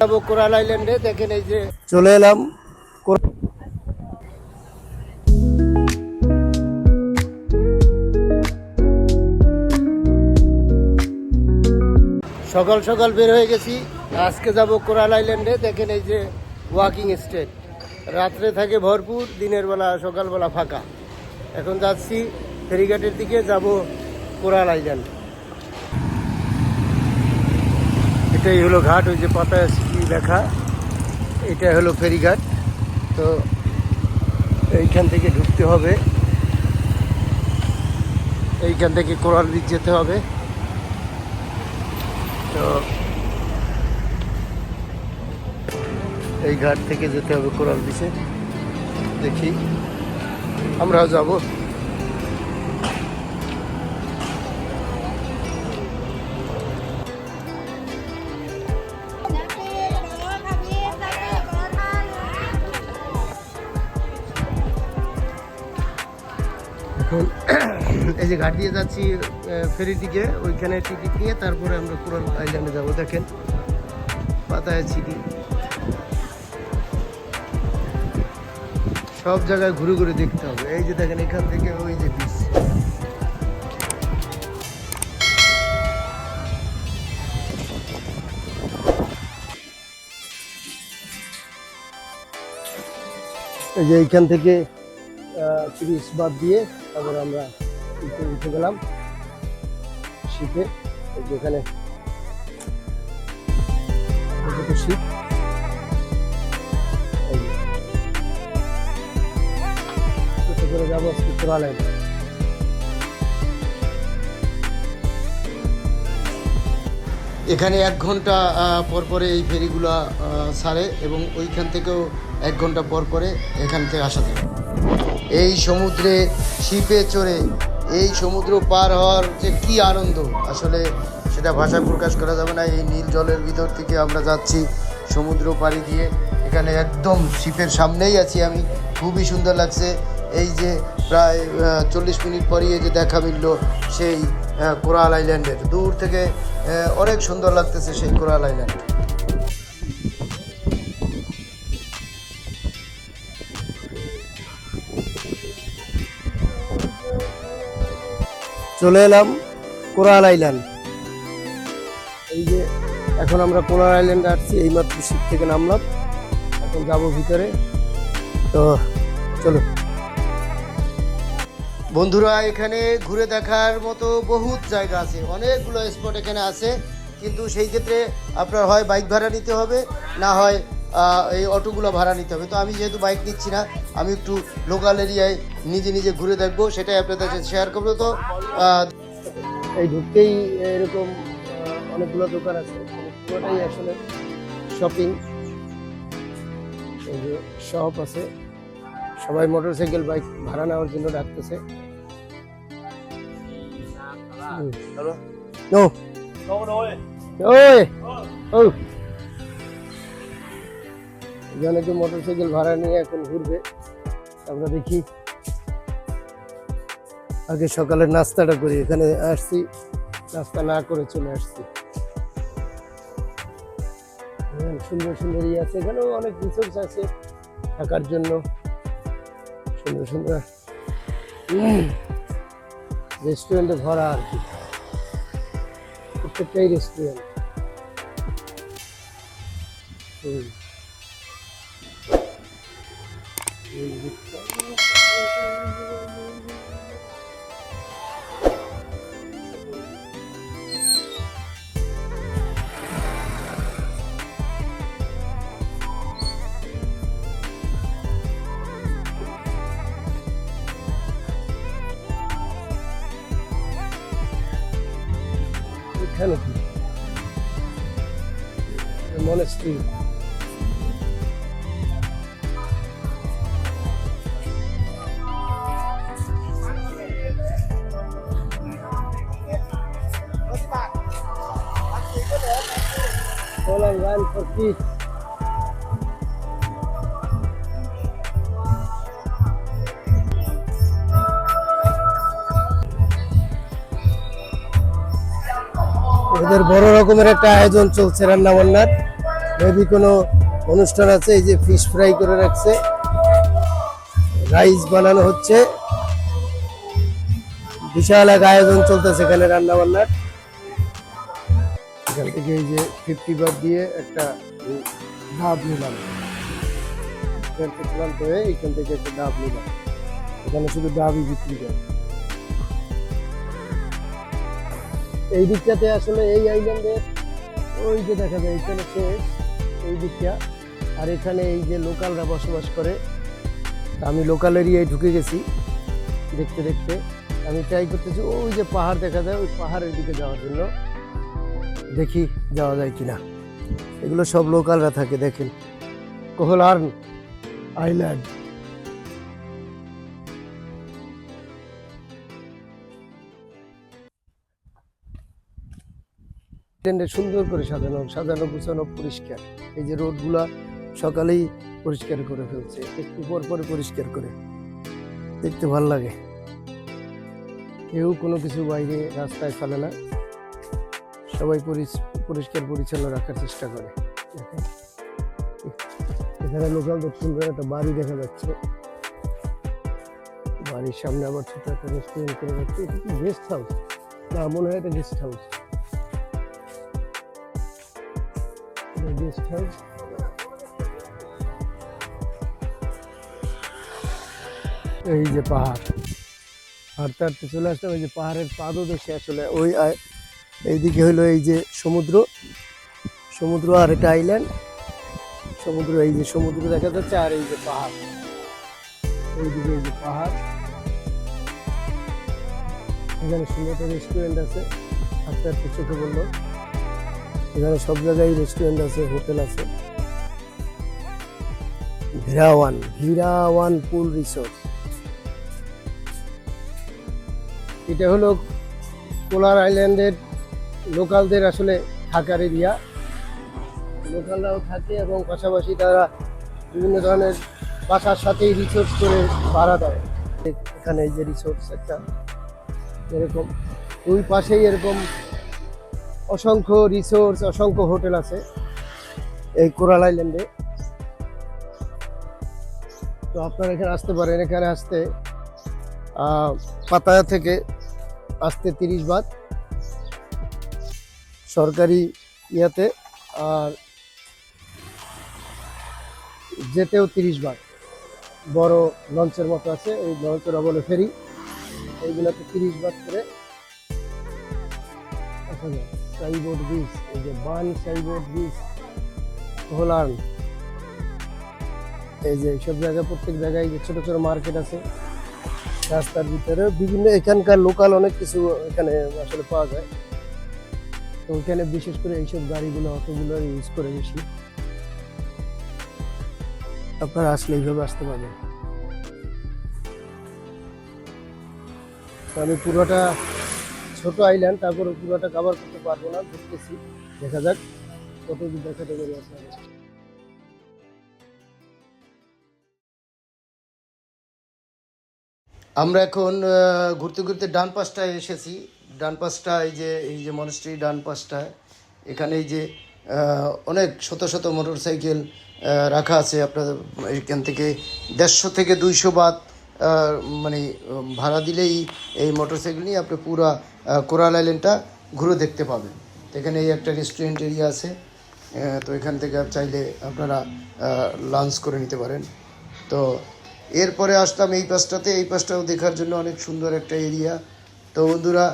যাব কোরাল আইল্যান্ডে দেখেন এই যে। চলে এলাম। সকাল সকাল বের হয়ে গেছি। আজকে যাব কোরাল আইল্যান্ডে দেখেন এই যে ওয়াকিং স্টেট রাত্রে থাকে ভরপুর দিনের বেলা সকালবেলা ফাঁকা। এখন যাচ্ছি ফেরিঘাটের দিকে যাব কোরাল আইল্যান্ড। এটাই হলো ঘাট ওই যে পাতায় সিটি লেখা এটা হলো ফেরিঘাট। তো এইখান থেকে ঢুকতে হবে। এইখান থেকে কোরাল বিচ যেতে হবে। তো এই ঘাট থেকে যেতে হবে কোরাল বিচে দেখি। আমরাও যাব। এখন এই যে ঘাট দিয়ে যাচ্ছি ফেরির দিকে, ওইখানে টিকিট নিয়ে তারপরে আমরা কোরাল আইল্যান্ডে যাব। দেখেন, পাতায় ছিটি। সব জায়গায় ঘুরে ঘুরে দেখতে হবে। এই যে দেখেন, এখান থেকে ওই যে বিচ এই যে এইখান থেকে তিরিশ বাদ দিয়ে তারপর আমরা উঠে উঠে গেলাম। শীতে, এই যে এখানে এই দুটো শীত যাব এখানে এক ঘণ্টা পর পরে এই ফেরিগুলো ছাড়ে এবং ওইখান থেকেও এক ঘণ্টা পর পরে এখান থেকে আসা যায়। এই সমুদ্রে শিপে চড়ে, এই সমুদ্র পার হওয়ার যে কি আনন্দ, আসলে সেটা ভাষায় প্রকাশ করা যাবে না। এই নীল জলের ভিতর থেকে আমরা যাচ্ছি সমুদ্র পাড়ি দিয়ে এখানে একদম শিপের সামনেই আছি আমি। খুবই সুন্দর লাগছে। এই যে প্রায় চল্লিশ মিনিট পরই যে দেখা মিলল সেই কোরাল আইল্যান্ডের। দূর থেকে অনেক সুন্দর লাগতেছে সেই কোরাল আইল্যান্ড। চলে এলাম কোরাল আইল্যান্ড। এই যে এখন আমরা কোরাল আইল্যান্ডে আসছি, এইমাত্র শিপ থেকে নামলাম, এখন যাব ভিতরে। তো চলো। বন্ধুরা, এখানে ঘুরে দেখার মতো বহুত জায়গা আছে, অনেকগুলো স্পট এখানে আছে, কিন্তু সেই ক্ষেত্রে আপনার হয় বাইক ভাড়া নিতে হবে, না হয় এই অটোগুলো ভাড়া নিতে হবে। তো আমি যেহেতু বাইক নিচ্ছি না আমি একটু লোকাল এরিয়ায় নিজে নিজে ঘুরে দেখব সেটাই আপনাদের সাথে শেয়ার করব। তো এই ঢুকতেই এরকম অনেকগুলো দোকান আছে। পুরোটাই আসলে শপিং এই যে শপ আছে। সবাই মোটরসাইকেল বাইক ভাড়া নেওয়ার জন্য ডাকতেছে। নো ওই ও এখানে যে মোটরসাইকেল ভাড়া নিয়ে এখন ঘুরবে। আমরা দেখি। আগে সকালের নাস্তাটা করি এখানে আসছি। নাস্তা না করে চলে আসছি। হ্যাঁ, সুন্দর সুন্দর ইয়ে আছে। এখানেও অনেক রিসোর্স আছে থাকার জন্য। সুন্দর সুন্দর রেস্টুরেন্টে ভরা আর কি। প্রত্যেকটাই restaurant hmm. the monastery. on ran for peace. এদের বড় রকমের একটা আয়োজন চলছে রান্না বান্নার মেবি কোনো অনুষ্ঠান আছে, এই যে ফিশ ফ্রাই করে রাখছে। রাইস বানানো হচ্ছে। বিশাল এক আয়োজন চলতেছে এখানে রান্না বান্নার এখান থেকে এই যে ফিফটি বার দিয়ে একটা ডাব নিলাম। এখান থেকে একটা ডাব নিলাম। এখানে শুধু ডাবই বিক্রি করে এই দিকটাতে আসলে এই আইল্যান্ডের ওই যে দেখা যায়, এখানে শেষ এই দিকটা। আর এখানে এই যে লোকালরা বসবাস করে আমি লোকাল এরিয়ায় ঢুকে গেছি, দেখতে দেখতে। আমি ট্রাই করতেছি, ওই যে পাহাড় দেখা যায়, ওই পাহাড়ের দিকে যাওয়ার জন্য। দেখি যাওয়া যায় কিনা। এগুলো সব লোকালরা থাকে, দেখেন। কোহলার্ন আইল্যান্ড ট্রেন্ডে সুন্দর করে সাজানো সাজানো, গুছানো, পরিষ্কার। এই যে রোডগুলা সকালেই পরিষ্কার করে ফেলছে, একটু পর পরে পরিষ্কার করে। দেখতে ভালো লাগে। কেউ কোনো কিছু বাইরে রাস্তায় ফেলে না। সবাই পরিষ্কার পরিচ্ছন্ন রাখার চেষ্টা করে। এখানে লোকালদের সুন্দর একটা বাড়ি দেখা যাচ্ছে। বাড়ির সামনে আবার ছোট একটা রেস্টুরেন্ট করে যাচ্ছে এটা কি গেস্ট হাউস না, মনে হয় এটা গেস্ট হাউস গেস্ট হাউস এই যে পাহাড়। হাঁটতে হাঁটতে চলে আসলাম, এই যে পাহাড়ের পাদদেশে আসলে। ওই এইদিকে হলো এই যে সমুদ্র। সমুদ্র আর একটা আইল্যান্ড সমুদ্র, এই যে সমুদ্র দেখা যাচ্ছে আর এই যে পাহাড়। এইদিকে এই যে পাহাড়। এখানে সুন্দর রেস্টুরেন্ট আছে। হাঁটতে হাঁটতে চোখে বলল এখানে সব জায়গায় রেস্টুরেন্ট আছে হোটেল আছে। ভিরাওয়ান ভিরাওয়ান পুল রিসোর্ট এটা হলো কোলার আইল্যান্ডের লোকালদের আসলে থাকার এরিয়া লোকালরাও থাকে এবং পাশাপাশি তারা বিভিন্ন ধরনের বাসার সাথেই রিসোর্স করে ভাড়া দেয়। এখানে যে রিসোর্স একটা, এরকম। ওই পাশেই এরকম অসংখ্য রিসোর্স অসংখ্য হোটেল আছে এই কোরাল আইল্যান্ডে তো আপনারা এখানে আসতে পারেন, এখানে আসতে পাতায়া থেকে আসতে তিরিশ বাদ। সরকারি ইয়াতে আর যেতেও তিরিশ বার বড় লঞ্চের মতো আছে, এই লঞ্চের বলে ফেরি। এইগুলোতে তিরিশ বার করে আসা যায় সাইবোর্ড বিচ এই যে বান সাইবোর্ড বিচ হোলার্ন এই যে এইসব জায়গায়, প্রত্যেক জায়গায় যে ছোট ছোট মার্কেট আছে। রাস্তার ভিতরে বিভিন্ন এখানকার লোকাল অনেক কিছু এখানে আসলে পাওয়া যায়। তো ওখানে বিশেষ করে এইসব গাড়িগুলো, অটোগুলো ইউজ করে বেশি। আপনারা আসলে এইভাবে আসতে পারবেন। আমি পুরোটা ছোট আইল্যান্ড তারপরে পুরোটা কভার করতে পারব না দেখতেছি দেখা যাক, কত দূর দেখাতে পারি আপনাদের আমরা এখন ঘুরতে ঘুরতে ডান পাশটায় এসেছি। ডান পাশটা এই যে এই যে মনস্ট্রি ডান পাশটায় এখানে এই যে অনেক শত শত মোটর সাইকেল রাখা আছে আপনাদের, এখান থেকে দেড়শো থেকে দুইশো বাদ মানে ভাড়া দিলেই এই মোটর সাইকেল নিয়ে আপনি পুরো কোরাল আইল্যান্ডটা ঘুরে দেখতে পাবেন। এখানে এই একটা রেস্টুরেন্ট এরিয়া আছে। তো এখান থেকে চাইলে আপনারা লাঞ্চ করে নিতে পারেন। তো এরপরে আসলাম এই পাশটাতে। এই পাশটাও দেখার জন্য অনেক সুন্দর একটা এরিয়া তো বন্ধুরা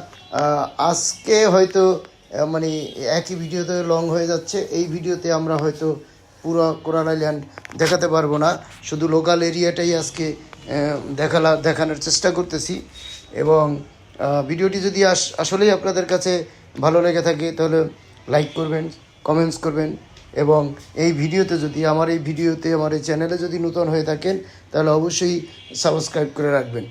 আজকে হয়তো মানে একই ভিডিওতে লং হয়ে যাচ্ছে। এই ভিডিওতে আমরা হয়তো পুরো কোরাল আইল্যান্ড দেখাতে পারব না। শুধু লোকাল এরিয়াটাই আজকে দেখালা দেখানোর চেষ্টা করতেছি। এবং ভিডিওটি যদি আস- আসলেই আপনাদের কাছে ভালো লেগে থাকে, তাহলে লাইক করবেন কমেন্টস করবেন। এবং এই ভিডিওতে যদি, আমার এই ভিডিওতে, আমার এই চ্যানেলে যদি নতুন হয়ে থাকেন, তাহলে অবশ্যই সাবস্ক্রাইব করে রাখবেন।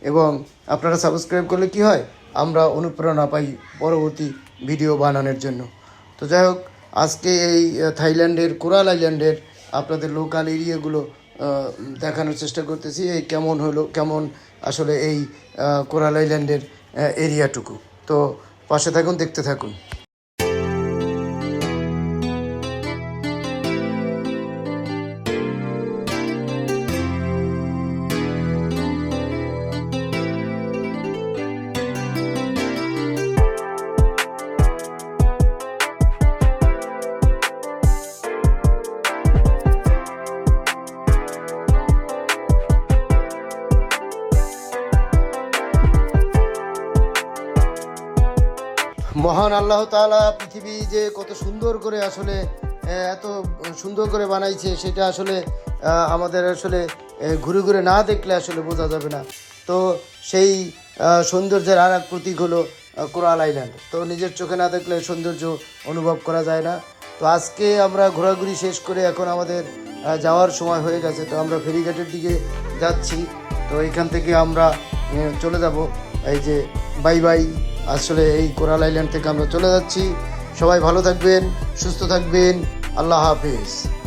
এবং আপনারা সাবস্ক্রাইব করলে কি হয়? আমরা অনুপ্রেরণা পাই পরবর্তী ভিডিও বানানোর জন্য। তো যাই হোক, আজকে এই থাইল্যান্ডের, কোরাল আইল্যান্ডের আপনাদের লোকাল এরিয়াগুলো দেখানোর চেষ্টা করতেছি এই কেমন হলো, কেমন আসলে এই কোরাল আইল্যান্ডের এরিয়াটুকু। তো পাশে থাকুন, দেখতে থাকুন। মহান আল্লাহ তাআলা পৃথিবী যে কত সুন্দর করে আসলে এত সুন্দর করে বানাইছে, সেটা আসলে আমাদের আসলে ঘুরে ঘুরে না দেখলে আসলে বোঝা যাবে না। তো সেই সৌন্দর্যের আর এক প্রতীক হলো কোরাল আইল্যান্ড। তো নিজের চোখে না দেখলে সৌন্দর্য অনুভব করা যায় না। তো আজকে আমরা ঘোরাঘুরি শেষ করে এখন আমাদের যাওয়ার সময় হয়ে গেছে, তো আমরা ফেরিঘাটের দিকে যাচ্ছি। তো এখান থেকে আমরা চলে যাব। এই যে বাই বাই। আসলে এই কোরাল আইল্যান্ড থেকে আমরা চলে যাচ্ছি। সবাই ভালো থাকবেন, সুস্থ থাকবেন। আল্লাহ হাফিজ।